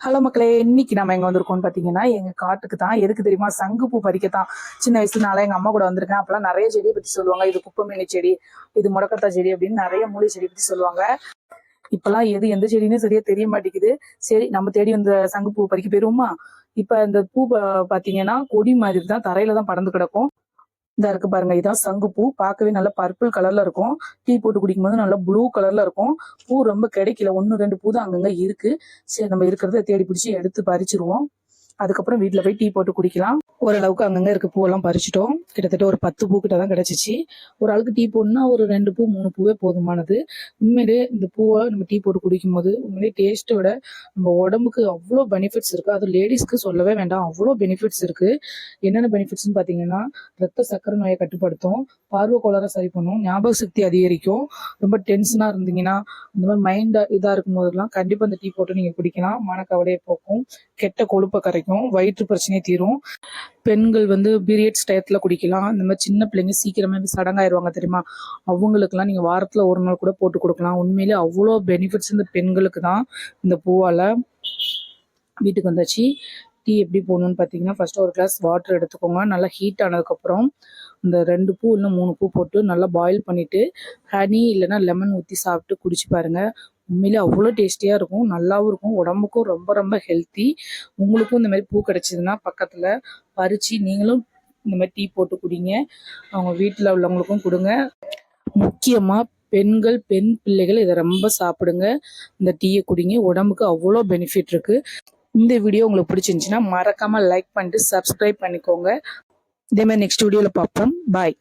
Hello மக்களே இன்னைக்கு நம்ம எங்க வந்திருக்கோம்னு பாத்தீங்கன்னா எங்க காட்டுக்கு தான். எதுக்கு தெரியுமா? சங்குப்பூ பறிக்கத்தான். சின்ன வயசுனால எங்க அம்மா கூட வந்திருக்கேன். அப்பெல்லாம் நிறைய செடியை பத்தி சொல்லுவாங்க. இது குப்பமேனி செடி இது முடக்கத்தா செடி அப்படின்னு நிறைய மூலிகை செடி பத்தி சொல்லுவாங்க. இப்பெல்லாம் எது எந்த செடின்னு சரியா தெரிய மாட்டேங்குது. சரி நம்ம தேடி வந்த சங்குப்பூ பறிக்க போயிருவோமா? இப்ப இந்த பூ பாத்தீங்கன்னா கொடி மாதிரி தான் தரையில தான் பறந்து கிடக்கும். இதா இருக்கு பாருங்க. இதான் சங்குப்பூ பார்க்கவே நல்லா பர்பிள் கலர்ல இருக்கும். டீ போட்டு குடிக்கும் போது நல்லா ப்ளூ கலர்ல இருக்கும். பூ ரொம்ப கிடைக்கல. ஒன்னு ரெண்டு பூ தான் அங்கங்க இருக்கு. சரி நம்ம இருக்கிறத தேடி பிடிச்சி எடுத்து பறிச்சிருவோம். அதுக்கப்புறம் வீட்டில் போய் டீ போட்டு குடிக்கலாம். ஓரளவுக்கு அங்கங்கே இருக்க பூவெல்லாம் பறிச்சிட்டோம். கிட்டத்தட்ட ஒரு பத்து பூ கிட்ட தான் கிடச்சிச்சு. ஒரு ஆளுக்கு டீ போடணும்னா ஒரு ரெண்டு பூ மூணு பூவே போதுமானது. உண்மையிலே இந்த பூவை நம்ம டீ போட்டு குடிக்கும் போது உண்மையிலே டேஸ்ட்டை விட நம்ம உடம்புக்கு அவ்வளோ பெனிஃபிட்ஸ் இருக்குது அது லேடிஸ்க்கு சொல்லவே வேண்டாம். அவ்வளோ பெனிஃபிட்ஸ் இருக்குது என்னென்ன பெனிஃபிட்ஸ்னு பார்த்தீங்கன்னா ரத்த சக்கரை நோயை கட்டுப்படுத்தும் பார்வை கோளாறை சரி பண்ணும் ஞாபக சக்தி அதிகரிக்கும். ரொம்ப டென்ஷனாக இருந்தீங்கன்னா இந்த மாதிரி மைண்டாக இதாக இருக்கும் போதெல்லாம் கண்டிப்பாக அந்த டீ போட்டு நீங்கள் குடிக்கலாம். மனக்கவலையை போக்கும். கெட்ட கொழுப்பை கரைக்கும். வயிற்று பிரச்சனை தீரும். பெண்கள் வந்து பீரியட்ஸ் டயத்தில் குடிக்கலாம். இந்த மாதிரி சின்ன பிள்ளைங்க சீக்கிரமே சடங்காயிருவாங்க தெரியுமா? அவங்களுக்குலாம் நீங்கள் வாரத்தில் ஒரு நாள் கூட போட்டு கொடுக்கலாம். உண்மையிலே அவ்வளோ பெனிஃபிட்ஸ் இந்த பெண்களுக்கு தான் இந்த பூவால் வீட்டுக்கு வந்தாச்சு. டீ எப்படி போடணும்னு பார்த்தீங்கன்னா ஃபர்ஸ்ட் ஒரு கிளாஸ் வாட்டர் எடுத்துக்கோங்க. நல்லா ஹீட் ஆனதுக்கப்புறம் இந்த ரெண்டு பூ இல்லை மூணு பூ போட்டு நல்லா பாயில் பண்ணிட்டு ஹனி இல்லைன்னா லெமன் ஊற்றி சாப்பிட்டு குடிச்சு பாருங்க. உண்மையிலே அவ்வளோ டேஸ்டியாக இருக்கும். நல்லாவும் இருக்கும். உடம்புக்கும் ரொம்ப ரொம்ப ஹெல்த்தி உங்களுக்கும் இந்த மாதிரி பூ கிடச்சிதுன்னா பக்கத்தில் பறித்து நீங்களும் இந்த மாதிரி டீ போட்டு குடிங்க. அவங்க வீட்டில் உள்ளவங்களுக்கும் கொடுங்க. முக்கியமாக பெண்கள் பெண் பிள்ளைகள் இதை ரொம்ப சாப்பிடுங்க. இந்த டீயை குடிங்க. உடம்புக்கு அவ்வளோ பெனிஃபிட் இருக்குது இந்த வீடியோ உங்களுக்கு பிடிச்சிருந்துச்சின்னா மறக்காம லைக் பண்ணிட்டு சப்ஸ்கிரைப் பண்ணிக்கோங்க. இதே மாதிரி நெக்ஸ்ட் வீடியோவில் பார்ப்போம். பாய்